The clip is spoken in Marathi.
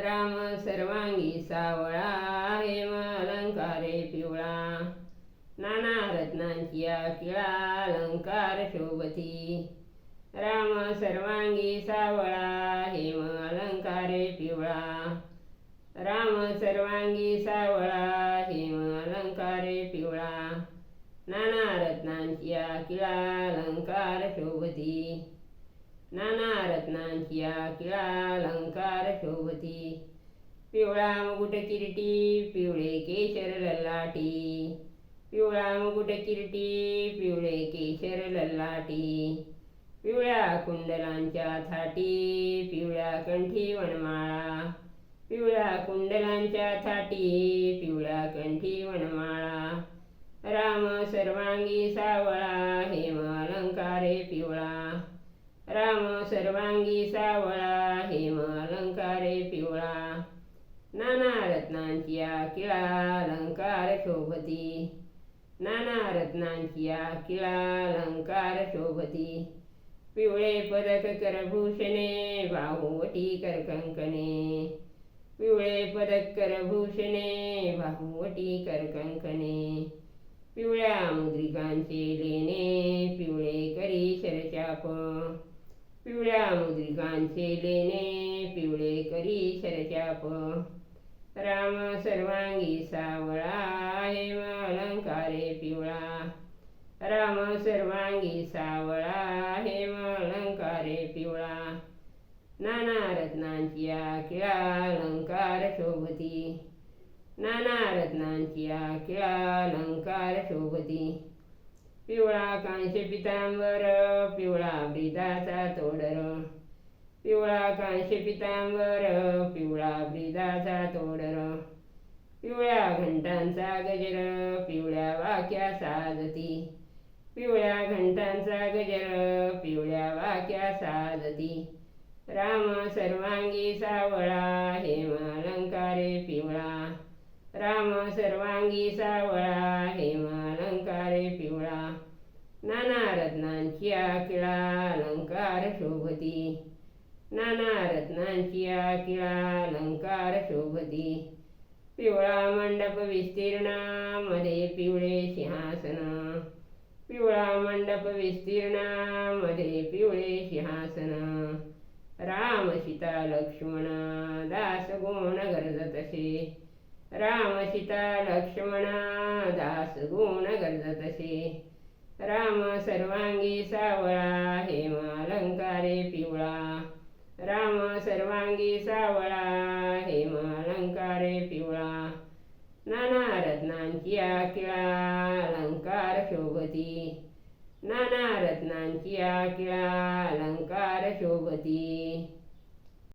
राम सर्वांगी सावळा हेम अलंकारे पिवळा. नाना रत्नांची किळा अलंकार शोभती. राम सर्वांगी सावळा हेम अलंकारे पिवळा. राम सर्वांगी सावळा हेम अलंकारे पिवळा. नाना रत्नांची किळा अलंकार शोभती. नाना रत्नांची किळा अलंकार शोभती. पिवळा मुकुट किरीटी पिवळे केशर ललाटी पिवळा मुकुट किरीटी पिवळे केशर ललाटी पिवळ्या कुंडलांच्या थाटी पिवळ्या कंठी वनमाळा. पिवळ्या कुंडलांच्या थाटी पिवळ्या कंठी वनमाळा. राम सर्वांगी सावळा हेम अलंकारे पिवळा. सर्वांगी सावळा हेम अलंकारे पिवळा. नाना रत्नांची किळा अलंकार शोभती. नाना रत्नांची किळा अलंकार शोभती. पिवळे पदक करभूषणे बाहुवटी करकंकणे. पिवळे पदक करभूषणे बाहुवटी करकंकणे. पिवळ्या मुद्रिकांचे लेणे पिवळे करी शरचाप पिवळ्या मुद्रिकांचे लेणे पिवळे करी शरचाप राम सर्वांगी सावळा हेम अलंकारे पिवळा. राम सर्वांगी सावळा हेम अलंकारे पिवळा. नाना रत्नांची आकिळा अलंकार शोभती. नाना रत्नांची आकिळा अलंकार शोभती. पिवळा कांस्य पितांबर पिवळा ब्रिदाचा तो कांशी पितांबर पिवळा ब्रिदाचा तोडर. पिवळ्या घंटांचा गजर पिवळ्या वाक्या साजती पिवळ्या घंटांचा गजर पिवळ्या वाक्या साजती राम सर्वांगी सावळा हेम अलंकारे पिवळा. राम सर्वांगी सावळा हेमालंकारे पिवळा. नाना रत्नांची किळा अलंकार शोभती. नाना रत्नांची किळा अलंकार शोभती पिवळा मंडप विस्तीर्णामध्ये पिवळे सिंहासन. पिवळा मंडप विस्तीर्णामध्ये पिवळे सिंहासन. राम सीता लक्ष्मण दास गुण गरजतसे राम सीता लक्ष्मण दास गुण गरजतसे राम सर्वांगी सावळा हेम अलंकारे पिवळा राम सर्वांगी सावळा हेम अलंकारे पिवळा नाना रत्नांची किळा अलंकार शोभती. नाना रत्नांची किळा अलंकार शोभती.